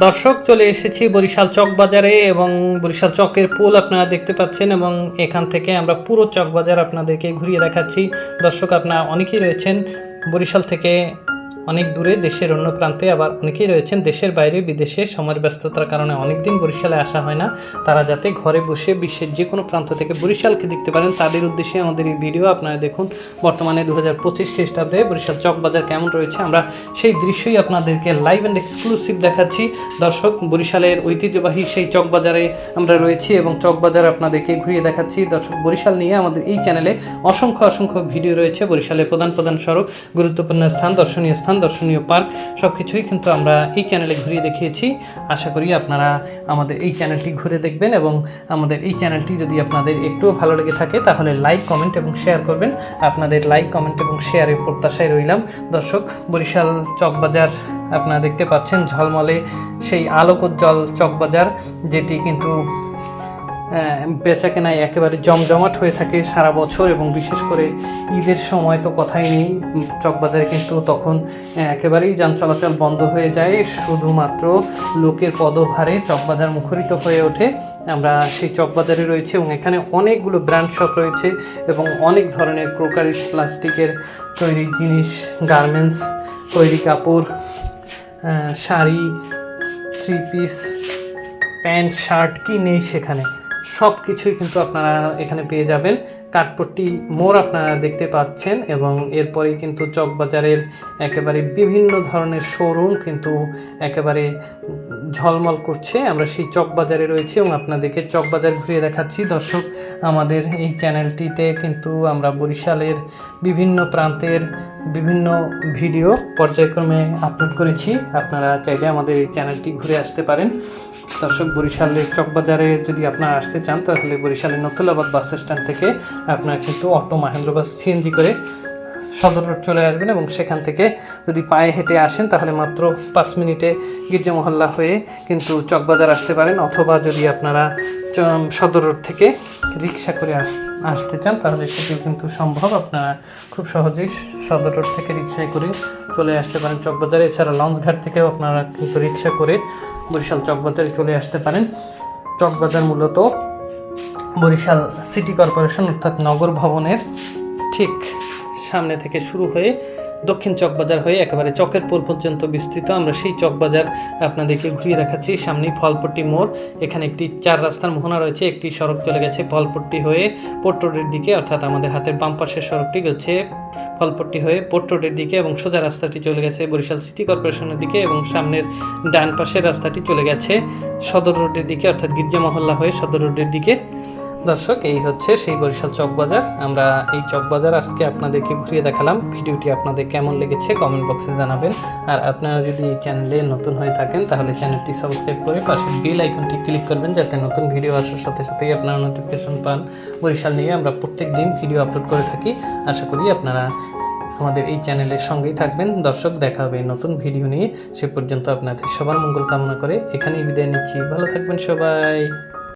দর্শক, চলে এসেছি বরিশাল চক বাজারে এবং বরিশাল চকের পুল আপনারা দেখতে পাচ্ছেন এবং এখান থেকে আমরা পুরো চক বাজার আপনাদেরকে ঘুরিয়ে দেখাচ্ছি। দর্শক, আপনারা অনেকেই রয়েছেন বরিশাল থেকে অনেক দূরে দেশের অন্য প্রান্তে আবার অনেকেই রয়েছেন। দেশের বাইরে বিদেশে সময়ের ব্যস্ততার কারণে অনেক দিন বরিশালে আসা হয় না। তারা যাতে ঘরে বসে বিশ্বের যে কোনো প্রান্ত থেকে বরিশালকে দেখতে পারেন, তাদের উদ্দেশ্যে আমাদের এই ভিডিও আপনারা দেখুন। বর্তমানে দু হাজার পঁচিশ খ্রিস্টাব্দে বরিশাল চকবাজার কেমন রয়েছে আমরা সেই দৃশ্যই আপনাদেরকে লাইভ অ্যান্ড এক্সক্লুসিভ দেখাচ্ছি। দর্শক, বরিশালের ঐতিহ্যবাহী সেই চকবাজারে আমরা রয়েছি এবং চকবাজার আপনাদেরকে ঘুরিয়ে দেখাচ্ছি। দর্শক, বরিশাল নিয়ে আমাদের এই চ্যানেলে অসংখ্য অসংখ্য ভিডিও রয়েছে। বরিশালের প্রধান প্রধান সড়ক, গুরুত্বপূর্ণ স্থান, দর্শনীয় স্থান দর্শনীয় পার্ক সব কিছুই কিন্তু আমরা এই চ্যানেলে ঘুরিয়ে দেখিয়েছি। আশা করি আপনারা আমাদের এই চ্যানেলটি ঘুরে দেখবেন এবং আমাদের এই চ্যানেলটি যদি আপনাদের একটুও ভালো লেগে থাকে, তাহলে লাইক, কমেন্ট এবং শেয়ার করবেন। আপনাদের লাইক, কমেন্ট এবং শেয়ারের প্রত্যাশায় রইলাম। দর্শক, বরিশাল চকবাজার আপনারা দেখতে পাচ্ছেন ঝলমলে সেই আলোকোজ্জ্বল চকবাজার, যেটি কিন্তু বেচা কেনায় একেবারে জমজমাট হয়ে থাকে সারা বছর এবং বিশেষ করে ঈদের সময় তো কথাই নেই। চকবাজারে কিন্তু তখন একেবারেই যান চলাচল বন্ধ হয়ে যায়। শুধুমাত্র লোকের পদভারে চকবাজার মুখরিত হয়ে ওঠে। আমরা সেই চকবাজারে রয়েছে এবং এখানে অনেকগুলো ব্র্যান্ড শপ রয়েছে এবং অনেক ধরনের ক্রোকারিস প্লাস্টিকের তৈরি জিনিস, গার্মেন্টস, তৈরি কাপড় sari, three piece, pant, shirt কি নেই সেখানে। সব কিছুই কিন্তু আপনারা এখানে পেয়ে যাবেন। কাঠপট্টি মোড় আপনারা দেখতে পাচ্ছেন এবং এরপরেই কিন্তু চকবাজারের একেবারে বিভিন্ন ধরনের শোরুম কিন্তু একেবারে ঝলমল করছে। আমরা সেই চকবাজারে রয়েছি এবং আপনাদেরকে চকবাজার ঘুরিয়ে দেখাচ্ছি। দর্শক, আমাদের এই চ্যানেলটিতে কিন্তু আমরা বরিশালের বিভিন্ন প্রান্তের বিভিন্ন ভিডিও পর্যায়ক্রমে আপলোড করেছি। আপনারা চাইলে আমাদের এই চ্যানেলটি ঘুরে আসতে পারেন। দর্শক, বরিশালের চকবাজারে যদি আপনারা আসতে চান, তাহলে বরিশালের নথুলাবাদ বাস স্ট্যান্ড থেকে আপনারা কিন্তু অটো মাহেন্দ্র বাস সিএনজি করে সদর রোড চলে আসবেন এবং সেখান থেকে যদি পায়ে হেঁটে আসেন, তাহলে মাত্র পাঁচ মিনিটে গির্জা মহল্লা হয়ে কিন্তু চকবাজার আসতে পারেন। অথবা যদি আপনারা সদর রোড থেকে রিক্সা করে আস, আসতে চান, তাহলে সেটিও কিন্তু সম্ভব। আপনারা খুব সহজেই সদর রোড থেকে রিক্সায় করে চলে আসতে পারেন চকবাজারে। এছাড়া লঞ্চঘাট থেকেও আপনারা কিন্তু রিক্সা করে বরিশাল চকবাজারে চলে আসতে পারেন। চকবাজার মূলত বরিশাল সিটি কর্পোরেশন অর্থাৎ নগর ভবনের ঠিক সামনে থেকে শুরু হয়ে দক্ষিণ চকবাজার হয়ে একেবারে চকের পোল পর্যন্ত বিস্তৃত, আমরা সেই চকবাজার আপনাদেরকে ঘুরিয়ে দেখাচ্ছি। সামনেই ফলপট্টি মোড়, এখানে একটি চার রাস্তার মোহনা রয়েছে, একটি সড়ক চলে গেছে ফলপট্টি হয়ে পোর্ট রোডের দিকে, অর্থাৎ আমাদের হাতের বাম পাশের সড়কটি হচ্ছে ফলপট্টি হয়ে পোর্ট রোডের দিকে এবং সোজা রাস্তাটি চলে গেছে বরিশাল সিটি কর্পোরেশনের দিকে এবং সামনের ডান পাশের রাস্তাটি চলে গেছে সদর রোডের দিকে, অর্থাৎ গির্জা মহল্লা হয়ে সদর রোডের দিকে। দর্শক, এই হচ্ছে সেই বরিশাল চকবাজার আমরা এই চকবাজার আজকে আপনাদেরকে ঘুরিয়ে দেখালাম। ভিডিওটি আপনাদের কেমন লেগেছে কমেন্ট বক্সে জানাবেন। আর আপনারা যদি এই চ্যানেলে নতুন হয়ে থাকেন, তাহলে চ্যানেলটি সাবস্ক্রাইব করে পাশে বেল আইকনটি ক্লিক করবেন, যাতে নতুন ভিডিও আসার সাথে সাথেই আপনারা নোটিফিকেশন পান। বরিশাল নিয়ে আমরা প্রত্যেক দিন ভিডিও আপলোড করে থাকি। আশা করি আপনারা আমাদের এই চ্যানেলের সঙ্গেই থাকবেন। দর্শক, দেখা হবে নতুন ভিডিও নিয়ে। সে পর্যন্ত আপনাদের সবার মঙ্গল কামনা করে এখানেই বিদায় নিচ্ছি। ভালো থাকবেন সবাই।